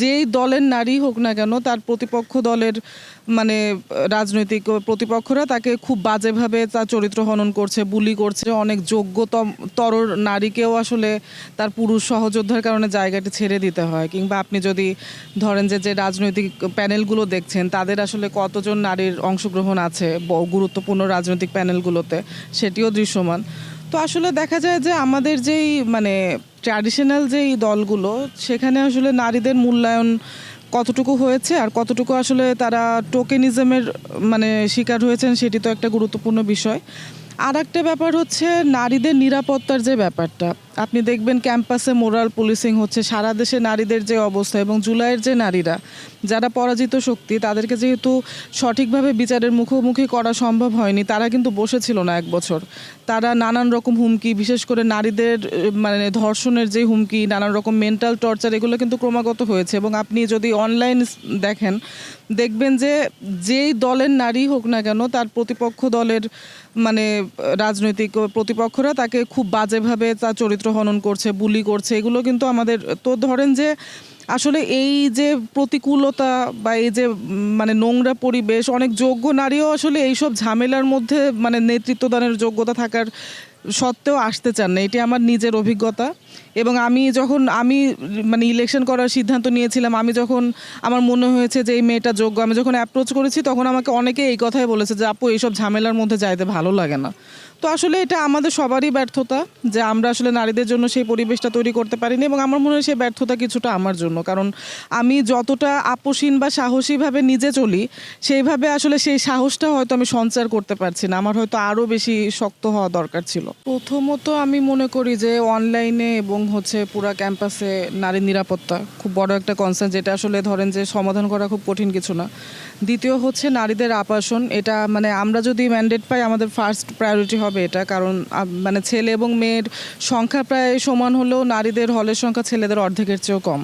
যেই দলের নারী হোক না কেন, তার প্রতিপক্ষ দলের মানে রাজনৈতিক প্রতিপক্ষরা তাকে খুব বাজেভাবে তার চরিত্র হনন করছে, বুলি করছে। অনেক যোগ্যতম, তর নারীকেও আসলে তার পুরুষ সহযোদ্ধার কারণে জায়গাটি ছেড়ে দিতে হয়। কিংবা আপনি যদি ধরেন যে যে রাজনৈতিক প্যানেলগুলো দেখছেন, তাদের আসলে কতজন নারীর অংশগ্রহণ আছে গুরুত্বপূর্ণ রাজনৈতিক প্যানেলগুলোতে, সেটিও দৃশ্যমান। তো আসলে দেখা যায় যে, আমাদের যেই মানে ট্র্যাডিশনাল যেই দলগুলো, সেখানে আসলে নারীদের মূল্যায়ন কতটুকু হয়েছে আর কতটুকু আসলে তারা টোকেনিজমের মানে শিকার হয়েছেন সেটি তো একটা গুরুত্বপূর্ণ বিষয়। আর একটা ব্যাপার হচ্ছে নারীদের নিরাপত্তার যে ব্যাপারটা। আপনি দেখবেন ক্যাম্পাসে মোরাল পুলিশিং হচ্ছে, সারা দেশে নারীদের যে অবস্থা এবং জুলাইয়ের যে নারীরা, যারা পরাজিত শক্তি, তাদেরকে যেহেতু সঠিকভাবে বিচারের মুখোমুখি করা সম্ভব হয়নি, তারা কিন্তু বসেছিল না এক বছর। তারা নানান রকম হুমকি, বিশেষ করে নারীদের মানে ধর্ষণের যে হুমকি, নানান রকম মেন্টাল টর্চার এগুলো কিন্তু ক্রমাগত হয়েছে এবং আপনি যদি অনলাইন দেখেন, দেখবেন যে যেই দলের নারী হোক না কেন, তার প্রতিপক্ষ দলের মানে রাজনৈতিক প্রতিপক্ষরা তাকে খুব বাজেভাবে তার চরিত্র হনন করছে, বুলি করছে। এগুলো কিন্তু আমাদের, তো ধরেন যে আসলে এই যে প্রতিকূলতা বা এই যে মানে নোংরা পরিবেশ, অনেক যোগ্য নারীও আসলে এইসব ঝামেলার মধ্যে মানে নেতৃত্বদানের যোগ্যতা থাকার সত্ত্বেও আসতে চান না। এটি আমার নিজের অভিজ্ঞতা। এবং আমি যখন, আমি মানে ইলেকশন করার সিদ্ধান্ত নিয়েছিলাম, আমি যখন আমার মনে হয়েছে যে এই মেয়েটা যোগ্য, আমি যখন অ্যাপ্রোচ করেছি, তখন আমাকে অনেকে এই কথাই বলেছে যে, আপু, এইসব ঝামেলার মধ্যে যাইতে ভালো লাগে না। তো আসলে এটা আমাদের সবারই ব্যর্থতা যে আমরা আসলে নারীদের জন্য সেই পরিবেশটা তৈরি করতে পারিনি এবং আমার মনে হয় সেই ব্যর্থতা কিছুটা আমার জন্য। কারণ আমি যতটা আপোষহীন বা সাহসীভাবে নিজে চলি, সেইভাবে আসলে সেই সাহসটা হয়তো আমি সঞ্চার করতে পারছি না। আমার হয়তো আরও বেশি শক্ত হওয়া দরকার ছিল। প্রথমত আমি মনে করি যে অনলাইনে এবং হচ্ছে পুরা ক্যাম্পাসে নারীর নিরাপত্তা খুব বড় একটা কনসার্ন যেটা আসলে ধরেন যে সমাধান করা খুব কঠিন কিছু না। দ্বিতীয় হচ্ছে নারীদের আবাসন, এটা মানে আমরা যদি ম্যান্ডেট পাই, আমাদের ফার্স্ট প্রায়োরিটি হবে এটা। কারণ মানে ছেলে এবং মেয়ের সংখ্যা প্রায় সমান হলেও নারীদের হলের সংখ্যা ছেলেদের অর্ধেকের চেয়েও কম।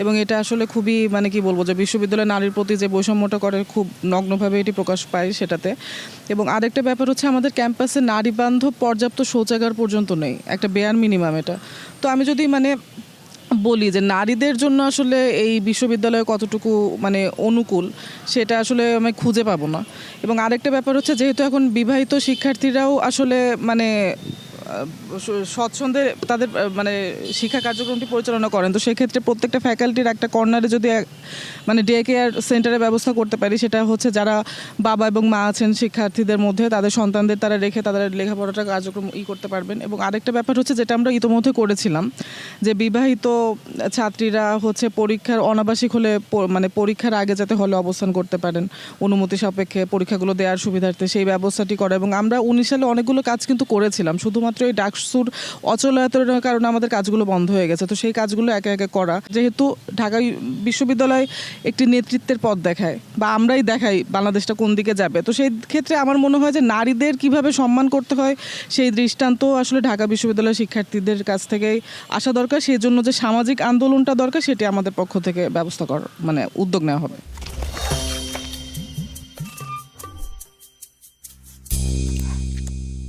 এবং এটা আসলে খুবই মানে কি বলব, যে বিশ্ববিদ্যালয় নারীর প্রতি যে বৈষম্যটা করে, খুব নগ্নভাবে এটি প্রকাশ পায় সেটাতে। এবং আরেকটা ব্যাপার হচ্ছে, আমাদের ক্যাম্পাসে নারী বান্ধব পর্যাপ্ত শৌচাগার পর্যন্ত নেই। একটা বেয়ার মিনিমাম এটা। তো আমি যদি মানে বলি যে নারীদের জন্য আসলে এই বিশ্ববিদ্যালয়ে কতটুকু মানে অনুকূল, সেটা আসলে আমি খুঁজে পাবো না। এবং আরেকটা ব্যাপার হচ্ছে, যেহেতু এখন বিবাহিত শিক্ষার্থীরাও আসলে মানে স্বচ্ছন্দে তাদের মানে শিক্ষা কার্যক্রমটি পরিচালনা করেন। তো সেক্ষেত্রে প্রত্যেকটা ফ্যাকাল্টির একটা কর্নারে যদি মানে ডে কেয়ার সেন্টারের ব্যবস্থা করতে পারি, সেটা হচ্ছে যারা বাবা এবং মা আছেন শিক্ষার্থীদের মধ্যে, তাদের সন্তানদের তারা রেখে তাদের লেখাপড়াটা কার্যক্রম ই করতে পারবেন। এবং আরেকটা ব্যাপার হচ্ছে যেটা আমরা ইতোমধ্যে করেছিলাম, যে বিবাহিত ছাত্রীরা হচ্ছে পরীক্ষার অনাবাসিক হলে মানে পরীক্ষার আগে যাতে হলে অবস্থান করতে পারেন, অনুমতি সাপেক্ষে পরীক্ষাগুলো দেওয়ার সুবিধার্থে সেই ব্যবস্থাটি করা। এবং আমরা উনিশ সালে অনেকগুলো কাজ কিন্তু করেছিলাম, শুধুমাত্র এই ডাকসুর অচলায়তনের কারণে আমাদের কাজগুলো বন্ধ হয়ে গেছে। তো সেই কাজগুলো একে একে করা। যেহেতু ঢাকা বিশ্ববিদ্যালয় একটি নেতৃত্বের পথ দেখায় বা আমরাই দেখাই বাংলাদেশটা কোন দিকে যাবে। তো সেই ক্ষেত্রে আমার মনে হয় যে নারীদের কীভাবে সম্মান করতে হয় সেই দৃষ্টান্ত আসলে ঢাকা বিশ্ববিদ্যালয়ের শিক্ষার্থীদের কাছ থেকেই আসা দরকার। সেই জন্য যে সামাজিক আন্দোলনটা দরকার, সেটি আমাদের পক্ষ থেকে ব্যবস্থা করার মানে উদ্যোগ নেওয়া হবে।